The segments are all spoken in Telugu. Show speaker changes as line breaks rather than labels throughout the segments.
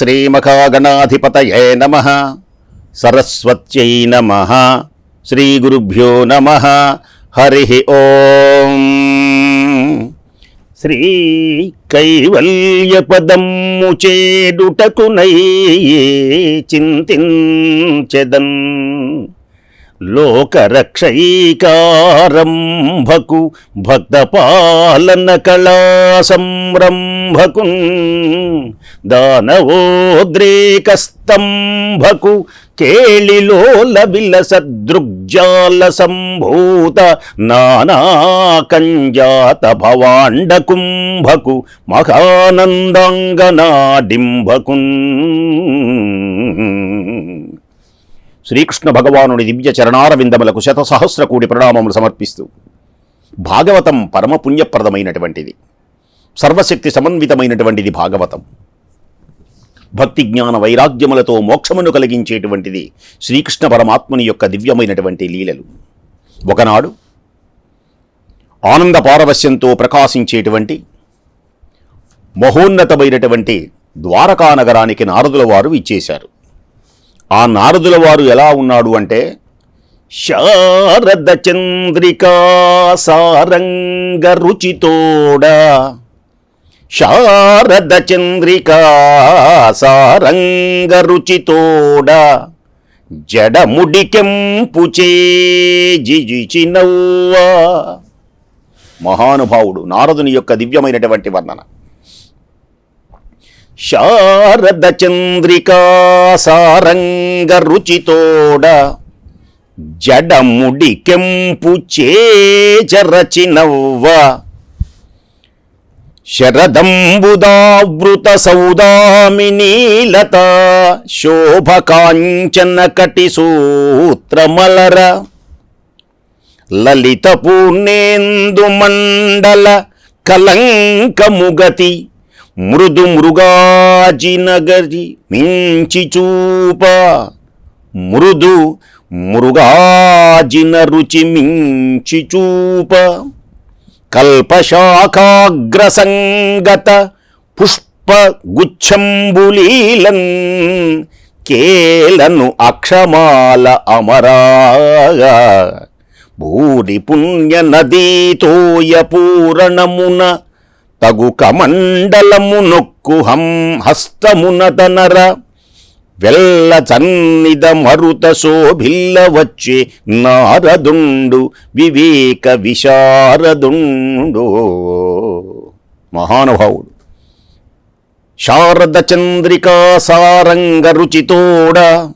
ఓం శ్రీమఖాగణాధిపతయే నమ. సరస్వత్యై నమ. శ్రీగురుభ్యో నమ. హరి ఓం. శ్రీ కైవల్యపదమ్ము చేడుటకునై చింతించెదన్. లోకరక్షైకారంభకు భక్తపాలన కళా సంరంభకు దానవోద్రేకస్తంభకు కేళిలోల విలసదృగ్జాల సంభూత నానాకంజాత భవాండకుంభకు మహానందాంగనాడింభకున్ శ్రీకృష్ణ భగవానుని దివ్య చరణారవిందములకు శత సహస్ర కోటి ప్రణామములు సమర్పిస్తూ భాగవతం పరమ పుణ్యప్రదమైనటువంటిది సర్వశక్తి సమన్వితమైనటువంటిది భాగవతం. భక్తి జ్ఞాన వైరాగ్యములతో మోక్షమును కలిగించేటువంటిది శ్రీకృష్ణ పరమాత్ముని యొక్క దివ్యమైనటువంటి లీలలు. ఒకనాడు ఆనంద పారవశ్యంతో ప్రకాశించేటువంటి మహోన్నతమైనటువంటి ద్వారకా నగరానికి నారదుల వారు ఇచ్చేశారు ఆ నారదుల వారు ఎలా ఉన్నాడు అంటే శారద చంద్రికా సారంగ రుచితోడ శారద చంద్రికా సారంగ రుచితోడ జడముడికెంపు చేజిచినవ్వా మహానుభావుడు నారదుని యొక్క దివ్యమైనటువంటి వర్ణన. శారద చంద్రికా సారంగ రుచితోడ జడముడి కెంపు చేచరచినవ్వ శరదంబుదావృత సౌదామినీలత శోభకాంచన కటి సూత్రమలర. లలిత పూర్ణేందు మండల కలంకముగతి మృదు మృగాజినగరి మించి చూప. మృదు మృగాజిన రుచి మించి చూప. కల్పశాఖాగ్రసంగత పుష్పగుచ్చంబులీలన్ కేలను అక్షమాల అమరాగా. భూరి పుణ్య నదీతోయ పూరణమున తగు కమండలము నొక్కు హం హస్తమునతనర వెల్ల చన్నిద మరుత శోభిల్ల వచ్చే నారదుండు వివేక విశారదుండు. మహానుభావుడు. శారద చంద్రికా సారంగ రుచితోడ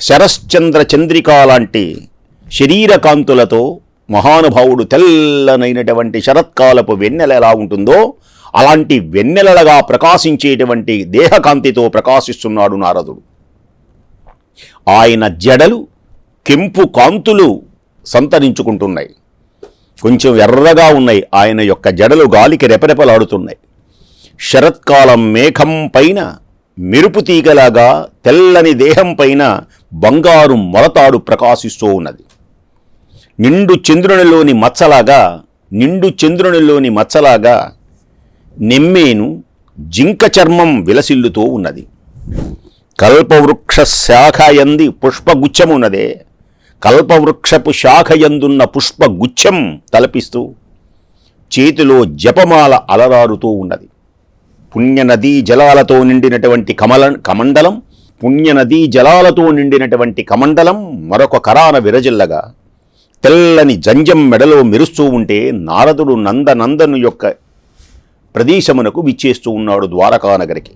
శరశ్చంద్ర చంద్రికా లాంటి శరీర కాంతులతో మహానుభావుడు తెల్లనైనటువంటి శరత్కాలపు వెన్నెల ఎలా ఉంటుందో అలాంటి వెన్నెలగా ప్రకాశించేటువంటి దేహకాంతితో ప్రకాశిస్తున్నాడు నారదుడు. ఆయన జడలు కెంపు కాంతులు సంతరించుకుంటున్నాయి. కొంచెం ఎర్రగా ఉన్నాయి. ఆయన యొక్క జడలు గాలికి రెపరెపలాడుతున్నాయి. శరత్కాలం మేఘం పైన మెరుపు తీగలాగా తెల్లని దేహం పైన బంగారు మొలతాడు ప్రకాశిస్తూ ఉన్నది. నిండు చంద్రునిలోని మచ్చలాగా నిండు చంద్రునిలోని మచ్చలాగా నెమ్మేను జింక చర్మం విలసిల్లుతూ ఉన్నది. కల్పవృక్ష శాఖయంది పుష్పగుచ్చమున్నదే. కల్పవృక్షపు శాఖయందున్న పుష్పగుచ్చం తలపిస్తూ చేతిలో జపమాల అలరారుతూ ఉన్నది. పుణ్యనదీ జలాలతో నిండినటువంటి కమల కమండలం పుణ్యనదీ జలాలతో నిండినటువంటి కమండలం మరొక కరాన విరజిల్లగా తెల్లని జంజం మెడలో మెరుస్తూ ఉంటే నారదుడు నందనందను యొక్క ప్రదేశమునకు విచ్చేస్తూ ఉన్నాడు ద్వారకానగరికి.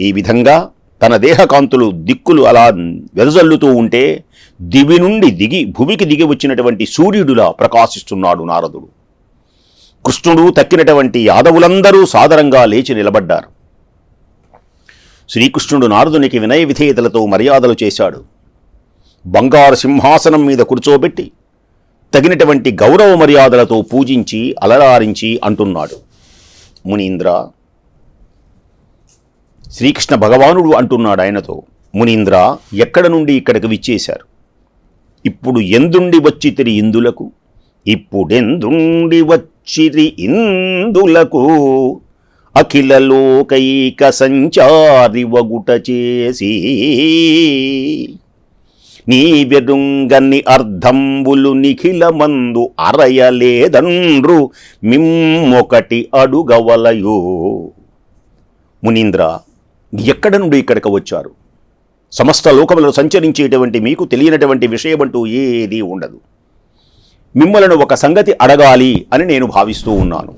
ఈ విధంగా తన దేహకాంతులు దిక్కులు అలా వెదజల్లుతూ ఉంటే దివి నుండి దిగి భువికి దిగి వచ్చినటువంటి సూర్యుడులా ప్రకాశిస్తున్నాడు నారదుడు. కృష్ణుడు తక్కినటువంటి యాదవులందరూ సాదరంగా లేచి నిలబడ్డారు. శ్రీకృష్ణుడు నారదునికి వినయ విధేయతలతో మర్యాదలు చేశాడు. బంగారు సింహాసనం మీద కూర్చోబెట్టి తగినటువంటి గౌరవ మర్యాదలతో పూజించి అలరారించి అంటున్నాడు. మునీంద్ర శ్రీకృష్ణ భగవానుడు అంటున్నాడు ఆయనతో. మునీంద్ర ఎక్కడ నుండి ఇక్కడికి విచ్చేశారు? ఇప్పుడు ఎందుండి వచ్చితిరి ఇందులకు? ఇప్పుడెందుండి వచ్చిరి ఇందులకు? అఖిల లోకైక సంచారి వగుట చేసి నీవెరుంగని అర్ధంబులు నిఖిలమందు అరయలేదండ్రు మిమ్మొకటి అడుగవలయో. మునీంద్ర ఎక్కడ నుండి ఇక్కడికి వచ్చారు? సమస్త లోకములలో సంచరించేటువంటి మీకు తెలియనటువంటి విషయమంటూ ఏదీ ఉండదు. మిమ్మలను ఒక సంగతి అడగాలి అని నేను భావిస్తూ ఉన్నాను.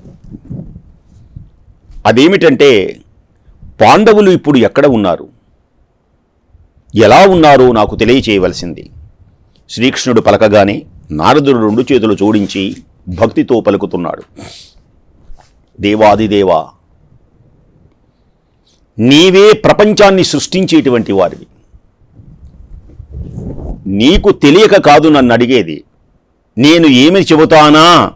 అదేమిటంటే పాండవులు ఇప్పుడు ఎక్కడ ఉన్నారు? ఎలా ఉన్నారో నాకు తెలియచేయవలసింది. శ్రీకృష్ణుడు పలకగానే నారదుడు రెండు చేతులు జోడించి భక్తితో పలుకుతున్నాడు. దేవాదిదేవా నీవే ప్రపంచాన్ని సృష్టించేటువంటి వారివి. నీకు తెలియక కాదు నన్ను అడిగేది. నేను ఏమి చెబుతానా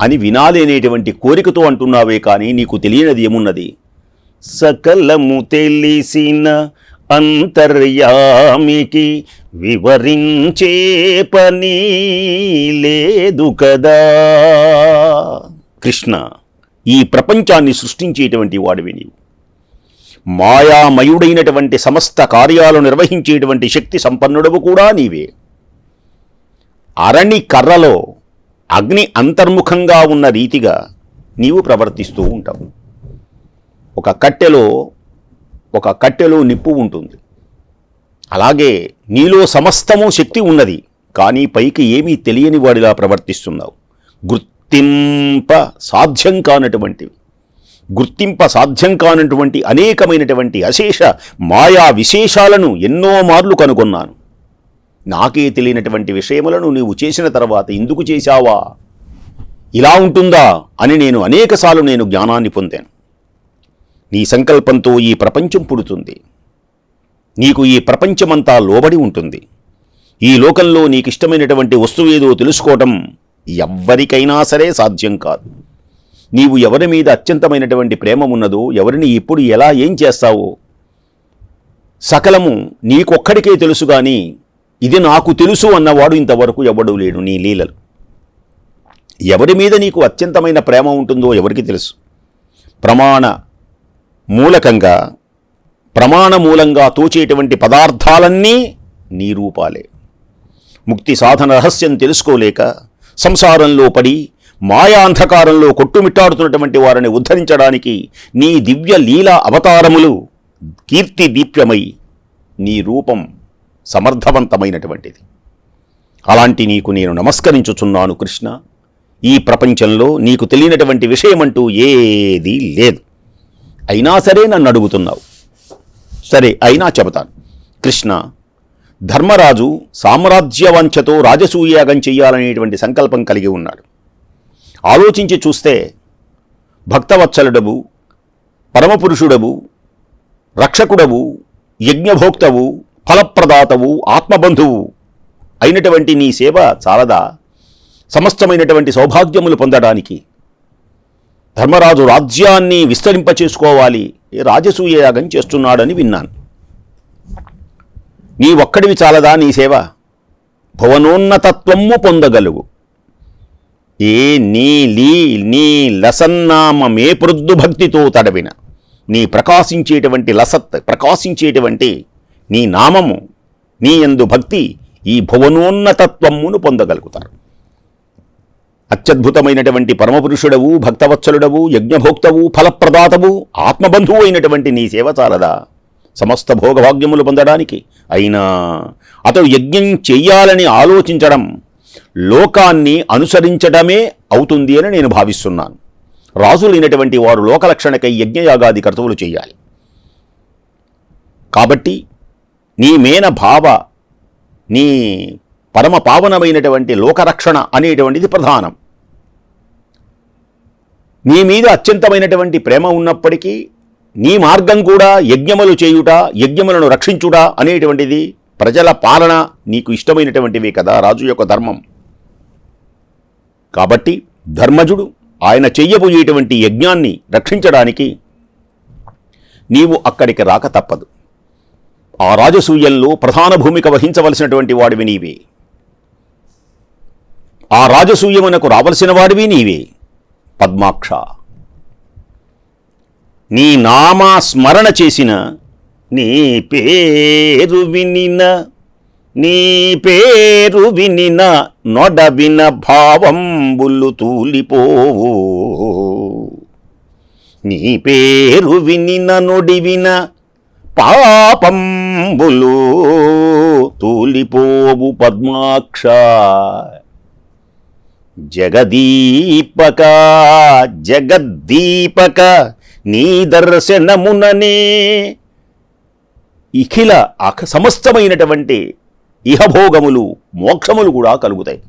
అని వినాలనేటువంటి కోరికతో అంటున్నావే కానీ నీకు తెలియనిది ఏమున్నది? సకలము తెలిసిన అంతర్యామికి వివరించే పని లేదు కదా. కృష్ణ ఈ ప్రపంచాన్ని సృష్టించేటువంటి వాడివి నీవు. మాయామయుడైనటువంటి సమస్త కార్యాలు నిర్వహించేటువంటి శక్తి సంపన్నుడవు కూడా నీవే. అరణి కర్రలో అగ్ని అంతర్ముఖంగా ఉన్న రీతిగా నీవు ప్రవర్తిస్తూ ఉంటావు. ఒక కట్టెలో ఒక కట్టెలో నిప్పు ఉంటుంది. అలాగే నీలో సమస్తము శక్తి ఉన్నది కానీ పైకి ఏమీ తెలియని వాడిలా ప్రవర్తిస్తున్నావు. గుర్తింప సాధ్యం కానటువంటివి. గుర్తింప సాధ్యం కానటువంటి అనేకమైనటువంటి అశేష మాయా విశేషాలను ఎన్నో మార్లు కనుగొన్నాను. నాకే తెలియనటువంటి విషయములను నీవు చేసిన తర్వాత ఎందుకు చేశావా? ఇలా ఉంటుందా అని నేను అనేకసార్లు నేను జ్ఞానాన్ని పొందాను. నీ సంకల్పంతో ఈ ప్రపంచం పుడుతుంది. నీకు ఈ ప్రపంచమంతా లోబడి ఉంటుంది. ఈ లోకంలో నీకు ఇష్టమైనటువంటి వస్తువు ఏదో తెలుసుకోవటం ఎవ్వరికైనా సరే సాధ్యం కాదు. నీవు ఎవరి మీద అత్యంతమైనటువంటి ప్రేమ ఉన్నదో ఎవరిని ఎప్పుడు ఎలా ఏం చేస్తావో సకలము నీకొక్కడికే తెలుసు కానీ ఇది నాకు తెలుసు అన్నవాడు ఇంతవరకు ఎవడు లేడు నీ లీలలు. ఎవరి మీద నీకు అత్యంతమైన ప్రేమ ఉంటుందో ఎవరికి తెలుసు? ప్రమాణ మూలకంగా ప్రమాణ మూలంగా తోచేటువంటి పదార్థాలన్నీ నీ రూపాలే. ముక్తి సాధన రహస్యం తెలుసుకోలేక సంసారంలో పడి మాయా అంధకారంలో కొట్టుమిట్టాడుతున్నటువంటి వారిని ఉద్ధరించడానికి నీ దివ్య లీలా అవతారములు కీర్తి దీప్యమై నీ రూపం సమర్థవంతమైనటువంటిది. అలాంటి నీకు నేను నమస్కరించుచున్నాను కృష్ణ. ఈ ప్రపంచంలో నీకు తెలియనటువంటి విషయమంటూ ఏదీ లేదు. అయినా సరే నన్ను అడుగుతున్నావు. సరే అయినా చెబుతాను. కృష్ణ ధర్మరాజు సామ్రాజ్యవంచతో రాజసూయాగం చెయ్యాలనేటువంటి సంకల్పం కలిగి ఉన్నాడు. ఆలోచించి చూస్తే భక్తవత్సలుడవు పరమపురుషుడవు రక్షకుడవు యజ్ఞభోక్తవు ఫలప్రదాతవు ఆత్మబంధువు అయినటువంటి నీ సేవ చాలదా? సమస్తమైనటువంటి సౌభాగ్యములు పొందడానికి ధర్మరాజు రాజ్యాన్ని విస్తరింపచేసుకోవాలి. రాజసూయ యాగం చేస్తున్నాడని విన్నాను. నీ ఒక్కడివి చాలదా నీ సేవ? భువనోన్నతత్వము పొందగలుగు. ఏ నీ లీ నీ లసన్నామమే ప్రొద్దు భక్తితో తడవిన. నీ ప్రకాశించేటువంటి లసత్ ప్రకాశించేటువంటి నీ నామము నీ ఎందు భక్తి ఈ భువనోన్నతత్వమును పొందగలుగుతారు. అత్యద్భుతమైనటువంటి పరమపురుషుడవు భక్తవత్సలుడవు యజ్ఞభోక్తవు ఫలప్రదాతవు ఆత్మబంధువు అయినటువంటి నీ సేవ చాలదా? సమస్త భోగభాగ్యములు పొందడానికి. అయినా అతడు యజ్ఞం చెయ్యాలని ఆలోచించడం లోకాన్ని అనుసరించడమే అవుతుంది అని నేను భావిస్తున్నాను. రాజులైనటువంటి వారు లోకలక్షణకై యజ్ఞయాగాది కర్తవులు చేయాలి. కాబట్టి నీ మేన భావ నీ పరమ పావనమైనటువంటి లోకరక్షణ అనేటువంటిది ప్రధానం. నీ మీద అత్యంతమైనటువంటి ప్రేమ ఉన్నప్పటికీ నీ మార్గం కూడా యజ్ఞములు చేయుట యజ్ఞములను రక్షించుట అనేటువంటిది ప్రజల పాలన నీకు ఇష్టమైనటువంటివే కదా రాజు యొక్క ధర్మం. కాబట్టి ధర్మజుడు ఆయన చెయ్యబోయేటువంటి యజ్ఞాన్ని రక్షించడానికి నీవు అక్కడికి రాక తప్పదు. ఆ రాజసూయంలో ప్రధాన భూమిక వహించవలసినటువంటి వాడివి నీవే. ఆ రాజసూయమునకు రావలసిన వాడివి నీవే. పద్మాక్ష. నీ నామా స్మరణ చేసిన నీ పేరు వినిన నీ పేరు వినిన నొడవిన భావంబులు తూలిపోవు నీ పేరు వినిన నొడివిన పాపంబులు తూలిపోవు పద్మాక్ష. జగదీపక జగద్దీపక నీ దర్శనముననే. ఇఖిల సమస్తమైనటువంటి ఇహభోగములు మోక్షములు కూడా కలుగుతాయి.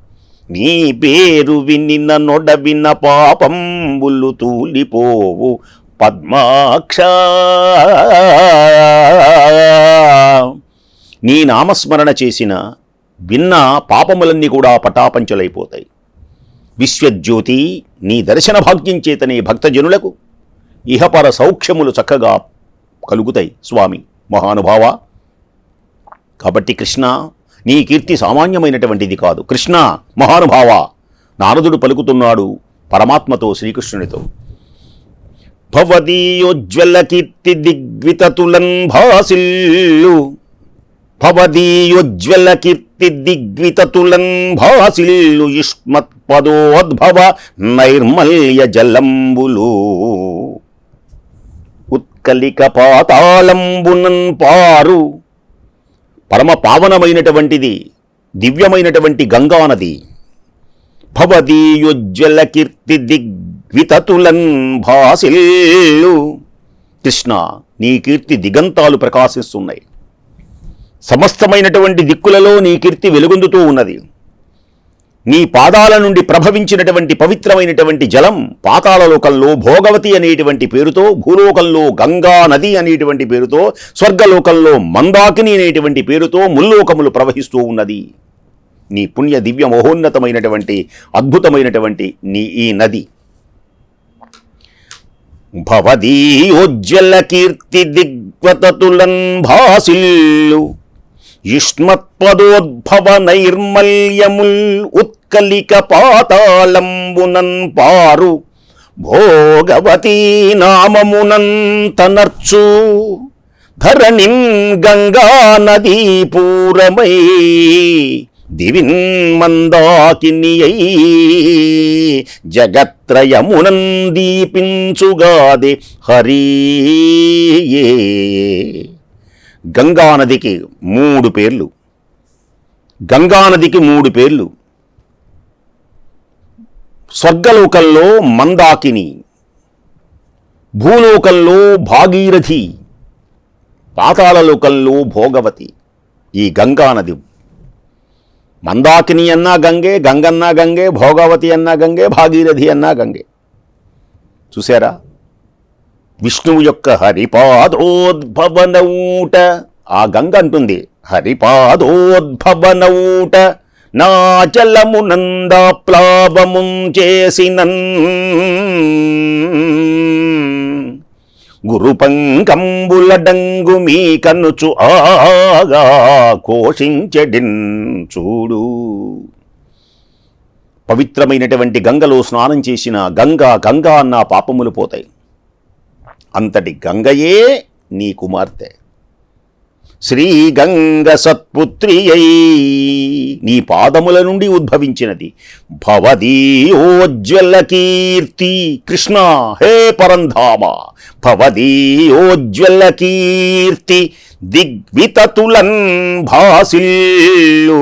నీ పేరు వినిన విన్న పాపంబులు తూలిపోవు. పద్మాక్ష. నీ నామస్మరణ చేసిన విన్న పాపములన్నీ కూడా పటాపంచలైపోతాయి. విశ్వజ్యోతి నీ దర్శన భాగ్యం చేతనే భక్తజనులకు ఇహపర సౌఖ్యములు చక్కగా కలుగుతాయి స్వామి. మహానుభావ. కాబట్టి కృష్ణ నీ కీర్తి సామాన్యమైనటువంటిది కాదు. కృష్ణ మహానుభావ. నారదుడు పలుకుతున్నాడు పరమాత్మతో శ్రీకృష్ణునితో. భవదీయోజ్వల కీర్తి దిగ్వితతులన్ భాసిల్లు. భవదీయోజ్వల కీర్తి దిగ్వితతులన్ భాసిల్లు యుష్మత్పదోద్భవ నైర్మల్య జలంబులు ఉత్కలిక పాతాళంబునన్ పారు పరమ పావనమైనటువంటిది దివ్యమైనటువంటి గంగా నది భవదీయోజ్వల కీర్తి దిగ్వితతులన్ భాసిల్లు కృష్ణ నీ కీర్తి దిగంతాలు ప్రకాశిస్తున్నాయి। సమస్తమైనటువంటి దిక్కులలో నీ కీర్తి వెలుగొందుతూ ఉన్నది. నీ పాదాల నుండి ప్రభవించినటువంటి పవిత్రమైనటువంటి జలం పాతాళలోకంలో భోగవతి అనేటువంటి పేరుతో భూలోకంలో గంగా నది అనేటువంటి పేరుతో స్వర్గలోకంలో మందాకిని అనేటువంటి పేరుతో ముల్లోకములు ప్రవహిస్తూ ఉన్నది. నీ పుణ్య దివ్య మహోన్నతమైనటువంటి అద్భుతమైనటువంటి నీ ఈ నది. భవదీయోజ్వల కీర్తి దిగ్వతతులన్ భాసిల్లు. యుష్మత్పదోద్భవ నైర్మల్యముల్ ఉత్కలిక పాతాళంబునన్ పారు భోగవతీ నామమునన్ తనర్చు ధరణిన్ గంగా నదీ పూరమై దివిన్ మందాకినియై జగత్రయమునం దీపించుగాది హరియే. గంగానదికి మూడు పేర్లు. గంగానదికి మూడు పేర్లు. స్వర్గలోకంలో మందాకిని భూలోకంలో భాగీరథి పాతాళలోకంలో భోగవతి ఈ గంగానది మందాకిని అన్నా గంగే గంగన్నా గంగే భోగవతి అన్నా గంగే భాగీరథి అన్నా గంగే. చూసారా విష్ణువు యొక్క హరిపాదోద్భవనౌట. ఆ గంగ అంటుంది హరిపాదోద్భవనౌట. నా చలమునందాప్లావముం చేసినన్. గురు పంకంబులడంగు మీ కనుచు ఆగా కోషించడిన్ చూడు. పవిత్రమైనటువంటి గంగలో స్నానం చేసిన గంగా గంగా అన్న పాపములు పోతాయి. అంతటి గంగయే నీ కుమార్తె. శ్రీ గంగ సత్పుత్రి నీ పాదముల నుండి ఉద్భవించినది. భవదీయోజ్వల కీర్తి కృష్ణ హే పరంధామ! భవదీయోజ్వల కీర్తి దిగ్వితతులన్ భాసిల్లు.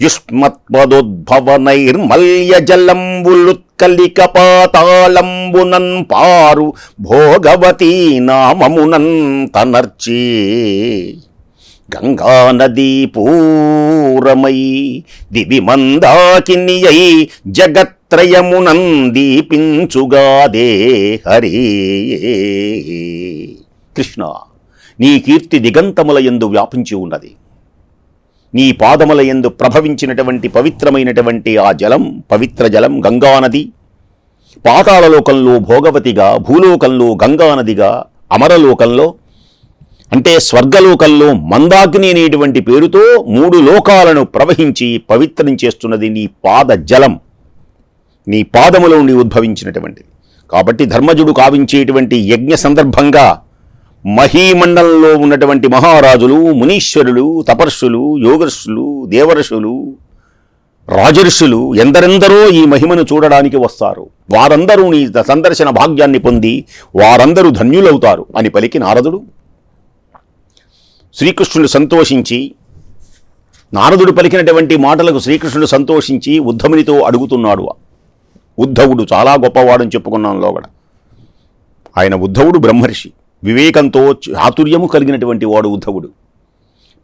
యుష్మత్పదోద్భవ పారు భోగవతీ నామమునన్ తనర్చి గంగానదీ పూరమై దివి మందాకినియై జగత్రయమునం దీపించుగాదే హరి కృష్ణ నీ కీర్తి దిగంతముల ఎందు వ్యాపించి ఉన్నది నీ పాదముల యందు ప్రభవించినటువంటి పవిత్రమైనటువంటి ఆ జలం పవిత్ర జలం గంగానది పాతాళలోకంలో భోగవతిగా భూలోకంలో గంగానదిగా అమరలోకంలో అంటే స్వర్గలోకంలో మందాకిని అనేటువంటి పేరుతో మూడు లోకాలను ప్రవహించి పవిత్రం చేస్తున్నది నీ పాద జలం నీ పాదములో నుండి ఉద్భవించినటువంటిది. కాబట్టి ధర్మజుడు కావించేటువంటి యజ్ఞ సందర్భంగా మహీమండలంలో ఉన్నటువంటి మహారాజులు మునీశ్వరులు తపర్షులు యోగర్షులు దేవర్షులు రాజర్షులు ఎందరెందరో ఈ మహిమను చూడడానికి వస్తారు. వారందరూ నీ సందర్శన భాగ్యాన్ని పొంది వారందరూ ధన్యులవుతారు అని పలికి నారదుడు. శ్రీకృష్ణుడు సంతోషించి నారదుడు పలికినటువంటి మాటలకు శ్రీకృష్ణుడు సంతోషించి ఉద్ధమునితో అడుగుతున్నాడు. ఉద్ధవుడు చాలా గొప్పవాడని చెప్పుకున్నాం లోగడ. ఆయన ఉద్ధవుడు బ్రహ్మర్షి. వివేకంతో చాతుర్యము కలిగినటువంటి వాడు ఉద్ధవుడు.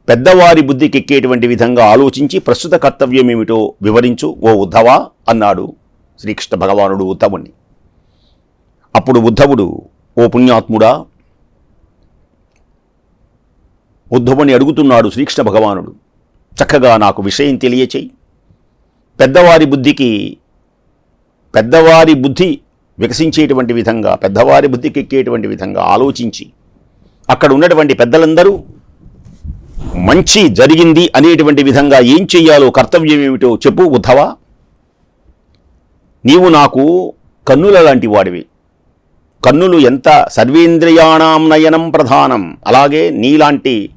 పెద్దవారి బుద్ధికి ఎక్కేటువంటి విధంగా ఆలోచించి ప్రస్తుత కర్తవ్యం ఏమిటో వివరించు ఓ ఉద్ధవా అన్నాడు శ్రీకృష్ణ భగవానుడు ఉద్ధవుణ్ణి అప్పుడు ఉద్ధవుడు ఓ పుణ్యాత్ముడా ఉద్ధవుని అడుగుతున్నాడు శ్రీకృష్ణ భగవానుడు చక్కగా నాకు విషయం తెలియచేయి. పెద్దవారి బుద్ధికి పెద్దవారి బుద్ధి వికసించేటువంటి విధంగా పెద్దవారి బుద్ధికి ఎక్కేటువంటి విధంగా ఆలోచించి అక్కడ ఉన్నటువంటి పెద్దలందరూ మంచి జరిగింది అనేటువంటి విధంగా ఏం చెయ్యాలో కర్తవ్యం ఏమిటో చెప్పు ఉద్ధవా? నీవు నాకు కన్నుల లాంటి వాడివి. కన్నులు ఎంత సర్వేంద్రియాణం నయనం ప్రధానం. అలాగే నీలాంటి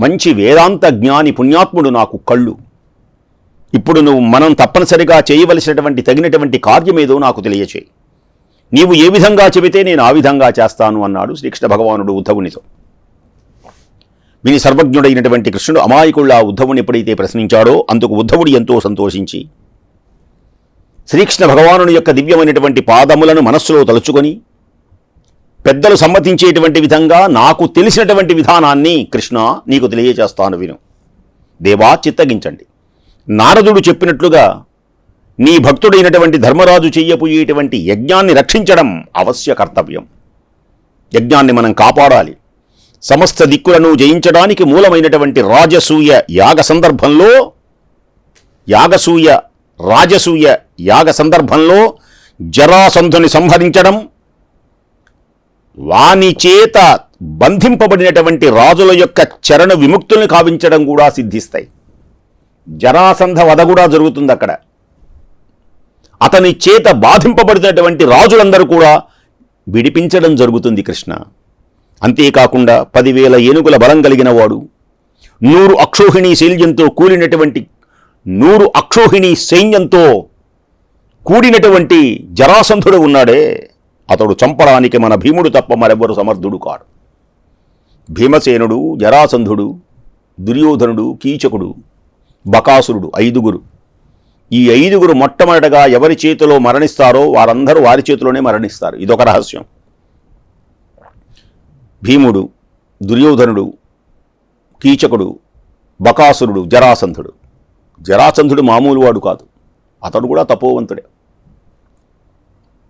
మంచి వేదాంత జ్ఞాని పుణ్యాత్ముడు నాకు కళ్ళు. ఇప్పుడు నువ్వు మనం తప్పనిసరిగా చేయవలసినటువంటి తగినటువంటి కార్యమేదో నాకు తెలియచేయి. నీవు ఏ విధంగా చెబితే నేను ఆ విధంగా చేస్తాను అన్నాడు శ్రీకృష్ణ భగవానుడు ఉద్ధవునితో. విని సర్వజ్ఞుడైనటువంటి కృష్ణుడు అమాయకుళ్ళ ఉద్ధవుని ఎప్పుడైతే ప్రశ్నించాడో అందుకు ఉద్ధవుడు ఎంతో సంతోషించి శ్రీకృష్ణ భగవానుని యొక్క దివ్యమైనటువంటి పాదములను మనస్సులో తలుచుకొని పెద్దలు సమ్మతించేటువంటి విధంగా నాకు తెలిసినటువంటి విధానాన్ని కృష్ణ నీకు తెలియజేస్తాను విను. దేవా చిత్తగించండి. నారదుడు చెప్పినట్లుగా నీ భక్తుడైనటువంటి ధర్మరాజు చెయ్యపోయేటువంటి యజ్ఞాన్ని రక్షించడం అవశ్య కర్తవ్యం. యజ్ఞాన్ని మనం కాపాడాలి. సమస్త దిక్కులను జయించడానికి మూలమైనటువంటి రాజసూయ యాగ సందర్భంలో యాగసూయ రాజసూయ యాగ సందర్భంలో జరాసంధుని సంహరించడం వాని చేత బంధింపబడినటువంటి రాజుల యొక్క చరణ విముక్తుల్ని కావించడం కూడా సిద్ధిస్తాయి. జరాసంధ వధ కూడా జరుగుతుంది అక్కడ అతని చేత బాధింపబడినటువంటి రాజులందరూ కూడా విడిపించడం జరుగుతుంది కృష్ణ. అంతేకాకుండా పదివేల ఏనుగుల బలం కలిగిన వాడు నూరు అక్షోహిణి శైల్యంతో కూలినటువంటి నూరు అక్షోహిణి సైన్యంతో కూడినటువంటి జరాసంధుడు ఉన్నాడే. అతడు చంపడానికి మన భీముడు తప్ప మరెవ్వరు సమర్థుడు కాడు. భీమసేనుడు జరాసంధుడు దుర్యోధనుడు కీచకుడు బకాసురుడు ఐదుగురు. ఈ ఐదుగురు మొట్టమొదటగా ఎవరి చేతిలో మరణిస్తారో వారందరూ వారి చేతిలోనే మరణిస్తారు. ఇదొక రహస్యం. భీముడు దుర్యోధనుడు కీచకుడు బకాసురుడు జరాసంధుడు. జరాసంధుడు మామూలు వాడు కాదు. అతడు కూడా తపోవంతుడే.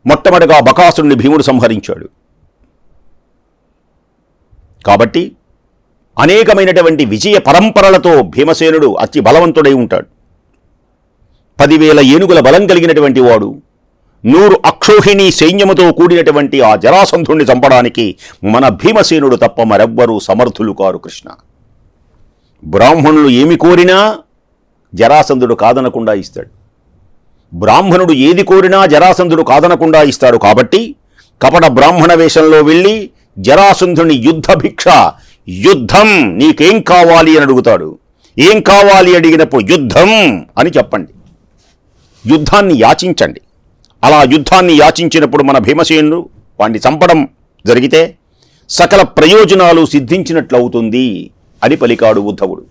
మొట్టమొదటిగా బకాసురుని భీముడు సంహరించాడు. కాబట్టి అనేకమైనటువంటి విజయ పరంపరలతో భీమసేనుడు అతి బలవంతుడై ఉంటాడు. పదివేల ఏనుగుల బలం కలిగినటువంటి వాడు. నూరు అక్షోహిణి సైన్యముతో కూడినటువంటి ఆ జరాసంధుణ్ణి చంపడానికి మన భీమసేనుడు తప్ప మరెవ్వరూ సమర్థులు కారు కృష్ణ. బ్రాహ్మణులు ఏమి కోరినా జరాసంధుడు కాదనకుండా ఇస్తాడు. బ్రాహ్మణుడు ఏది కోరినా జరాసంధుడు కాదనకుండా ఇస్తాడు కాబట్టి కపట బ్రాహ్మణ వేషంలో వెళ్ళి జరాసంధుని యుద్ధ భిక్ష యుద్ధం నీకేం కావాలి అని అడుగుతాడు. ఏం కావాలి అడిగినప్పుడు యుద్ధం అని చెప్పండి. యుద్ధాన్ని యాచించండి. అలా యుద్ధాన్ని యాచించినప్పుడు మన భీమసేనుడు వాణ్ణి చంపడం జరిగితే సకల ప్రయోజనాలు సిద్ధించినట్లవుతుంది అని పలికాడు ఉద్ధవుడు.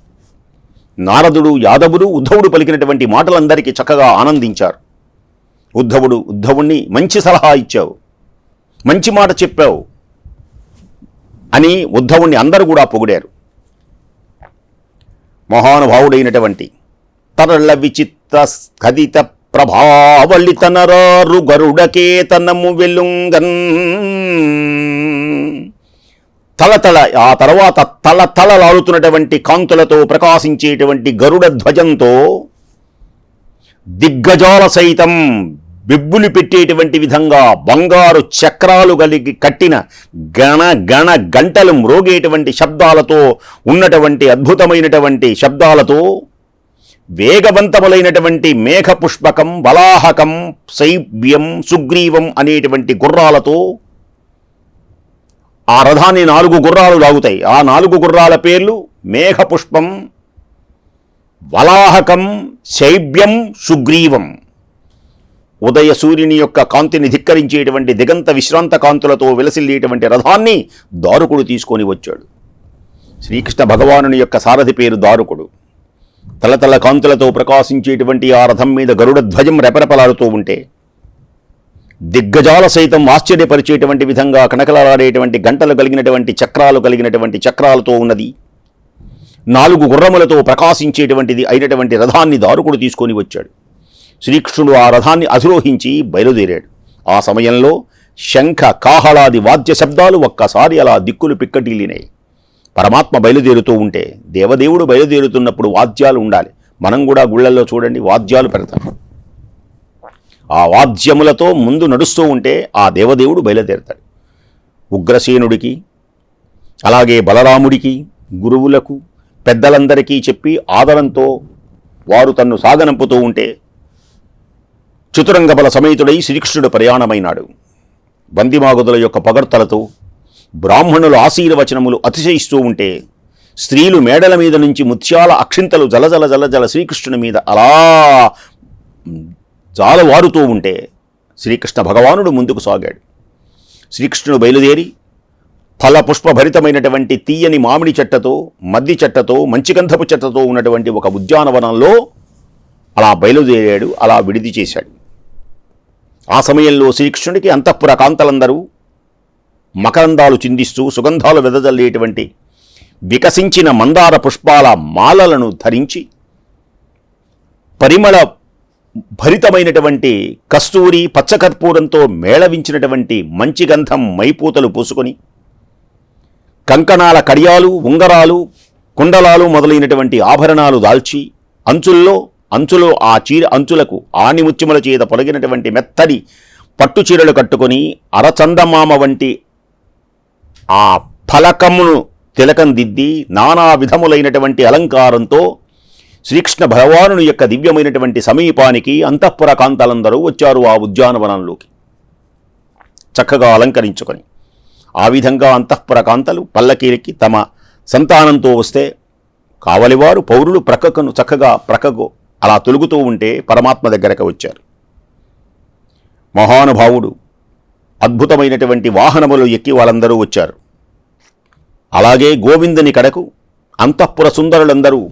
నారదుడు యాదవుడు ఉద్ధవుడు పలికినటువంటి మాటలందరికీ చక్కగా ఆనందించారు. ఉద్ధవుడు ఉద్ధవుణ్ణి మంచి సలహా ఇచ్చావు. మంచి మాట చెప్పావు అని ఉద్ధవుణ్ణి అందరూ కూడా పొగిడారు. మహానుభావుడైనటువంటి తరళ విచిత్ర స్ఖదిత ప్రభావళితనరారు గరుడకేతనము వెలుంగన్. తలతల ఆ తర్వాత తల తలలాడుతున్నటువంటి కాంతులతో ప్రకాశించేటువంటి గరుడ ధ్వజంతో దిగ్గజాల సైతం బిబ్బులు పెట్టేటువంటి విధంగా బంగారు చక్రాలు కలిగి కట్టిన గణ గణ గంటలు మ్రోగేటువంటి శబ్దాలతో ఉన్నటువంటి అద్భుతమైనటువంటి శబ్దాలతో వేగవంతములైనటువంటి మేఘపుష్పకం బలాహకం శైబ్యం సుగ్రీవం అనేటువంటి గుర్రాలతో ఆ రథాన్ని నాలుగు గుర్రాలు లాగుతాయి. ఆ నాలుగు గుర్రాల పేర్లు మేఘపుష్పం వలాహకం శైబ్యం సుగ్రీవం. ఉదయ సూర్యుని యొక్క కాంతిని ధిక్కరించేటువంటి దిగంత విశ్రాంత కాంతులతో విలసిల్లేటువంటి రథాన్ని దారుకుడు తీసుకొని వచ్చాడు. శ్రీకృష్ణ భగవానుని యొక్క సారథి పేరు దారుకుడు. తలతల కాంతులతో ప్రకాశించేటువంటి ఆ రథం మీద గరుడ ధ్వజం రెపరెపలాడుతూ ఉంటే దిగ్గజాల సైతం ఆశ్చర్యపరిచేటువంటి విధంగా కనకలలాడేటువంటి గంటలు కలిగినటువంటి చక్రాలు కలిగినటువంటి చక్రాలతో ఉన్నది. నాలుగు గుర్రములతో ప్రకాశించేటువంటిది అయినటువంటి రథాన్ని దారుకుడు తీసుకొని వచ్చాడు. శ్రీకృష్ణుడు ఆ రథాన్ని అధిరోహించి బయలుదేరాడు. ఆ సమయంలో శంఖ కాహళాది వాద్య శబ్దాలు ఒక్కసారి అలా దిక్కులు పిక్కటిల్లినాయి. పరమాత్మ బయలుదేరుతూ ఉంటే దేవదేవుడు బయలుదేరుతున్నప్పుడు వాద్యాలు ఉండాలి. మనం కూడా గుళ్ళల్లో చూడండి వాద్యాలు పెడతాం. ఆ వాద్యములతో ముందు నడుస్తూ ఉంటే ఆ దేవదేవుడు బయలుదేరుతాడు. ఉగ్రసేనుడికి అలాగే బలరాముడికి గురువులకు పెద్దలందరికీ చెప్పి ఆదరంతో వారు తన్ను సాగనంపుతూ ఉంటే చతురంగబల సమేతుడై శ్రీకృష్ణుడు ప్రయాణమైనాడు. బందిమాగుదుల యొక్క పగడ్తలతో బ్రాహ్మణులు ఆశీర్వచనములు అతిశయిస్తూ ఉంటే స్త్రీలు మేడల మీద నుంచి ముత్యాల అక్షింతలు జలజల జలజల శ్రీకృష్ణుని మీద అలా జాలవారుతూ ఉంటే శ్రీకృష్ణ భగవానుడు ముందుకు సాగాడు. శ్రీకృష్ణుడు బయలుదేరి ఫల పుష్పభరితమైనటువంటి తీయని మామిడి చెట్టతో మద్ది చెట్టతో మంచిగంధపు చెట్టతో ఉన్నటువంటి ఒక ఉద్యానవనంలో అలా బయలుదేరాడు అలా విడిది చేశాడు. ఆ సమయంలో శ్రీకృష్ణుడికి అంతఃపుర కాంతలందరూ మకరందాలు చిందిస్తూ సుగంధాలు వెదజల్లేటువంటి వికసించిన మందార పుష్పాల మాలలను ధరించి పరిమళ భరితమైనటువంటి కస్తూరి పచ్చకర్పూరంతో మేళవించినటువంటి మంచి గంధం మైపూతలు పూసుకొని కంకణాల కడియాలు ఉంగరాలు కుండలాలు మొదలైనటువంటి ఆభరణాలు దాల్చి అంచుల్లో అంచులో ఆ చీర అంచులకు ఆనిముత్యముల చేత పొలగినటువంటి మెత్తడి పట్టు చీరలు కట్టుకొని అరచందమామ వంటి ఆ ఫలకమును తిలకం దిద్ది నానా విధములైనటువంటి అలంకారంతో శ్రీకృష్ణ భగవానుని యొక్క దివ్యమైనటువంటి సమీపానికి అంతఃపుర కాంతలందరూ వచ్చారు ఆ ఉద్యానవనంలోకి. చక్కగా అలంకరించుకొని ఆ విధంగా అంతఃపుర కాంతలు పల్లకీలకి తమ సంతానంతో వస్తే కావలివారు పౌరులు ప్రక్కను చక్కగా ప్రక్కకు అలా తొలుగుతూ ఉంటే పరమాత్మ దగ్గరకు వచ్చారు. మహానుభావుడు అద్భుతమైనటువంటి వాహనములు ఎక్కి వాళ్ళందరూ వచ్చారు. అలాగే గోవిందుని కడకు. అంతఃపుర సుందరులందరూ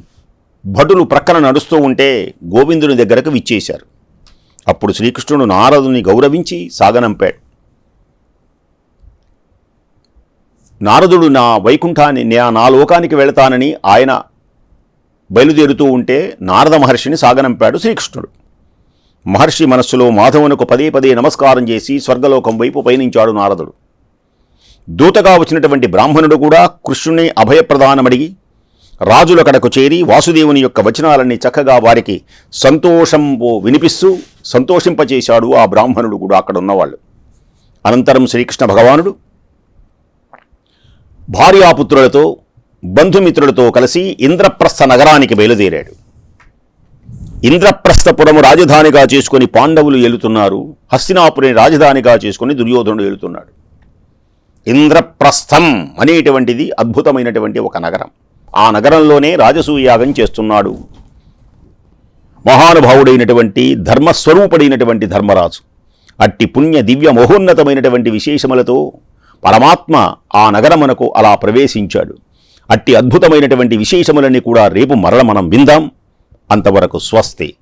భటులు ప్రక్కన నడుస్తూ ఉంటే గోవిందుని దగ్గరకు విచ్చేశారు. అప్పుడు శ్రీకృష్ణుడు నారదుని గౌరవించి సాగనంపాడు. నారదుడు నా వైకుంఠాన్ని నా- నా లోకానికి వెళతానని ఆయన బయలుదేరుతూ ఉంటే నారద మహర్షిని సాగనంపాడు శ్రీకృష్ణుడు. మహర్షి మనస్సులో మాధవునకు పదే పదే నమస్కారం చేసి స్వర్గలోకం వైపు పయనించాడు నారదుడు. దూతగా వచ్చినటువంటి బ్రాహ్మణుడు కూడా కృష్ణుని అభయప్రదానమడిగి రాజుల కడకు చేరి వాసుదేవుని యొక్క వచనాలన్నీ చక్కగా వారికి సంతోషం వినిపిస్తూ సంతోషింపచేశాడు ఆ బ్రాహ్మణుడు కూడా అక్కడ ఉన్నవాళ్ళు అనంతరం శ్రీకృష్ణ భగవానుడు భార్యాపుత్రులతో బంధుమిత్రులతో కలిసి ఇంద్రప్రస్థ నగరానికి బయలుదేరాడు. ఇంద్రప్రస్థపురము రాజధానిగా చేసుకొని పాండవులు ఏలుతున్నారు హస్తినాపురిని రాజధానిగా చేసుకుని దుర్యోధనుడు ఏలుతున్నాడు. ఇంద్రప్రస్థం అనేటువంటిది అద్భుతమైనటువంటి ఒక నగరం. ఆ నగరంలోనే రాజసూయాగం చేస్తున్నాడు. మహానుభావుడైనటువంటి ధర్మస్వరూపుడైనటువంటి ధర్మరాజు. అట్టి పుణ్య దివ్య మహోన్నతమైనటువంటి విశేషములతో పరమాత్మ ఆ నగరమునకు అలా ప్రవేశించాడు. అట్టి అద్భుతమైనటువంటి విశేషములన్నీ కూడా రేపు మరల మనం విందాం. అంతవరకు స్వస్తి.